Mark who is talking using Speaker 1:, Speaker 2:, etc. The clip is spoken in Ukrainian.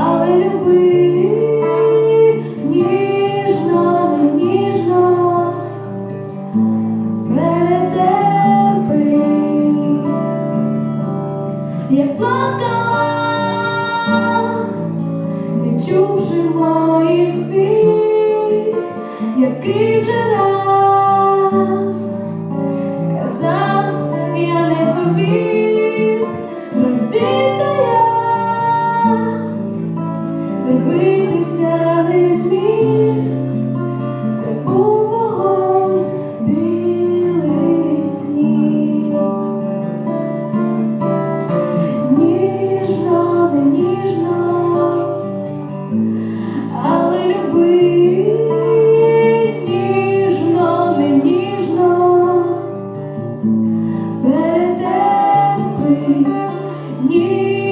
Speaker 1: але люби ніжно, ніжно не терпи, я плакала, не чувши моїх сліз, який вже. 你。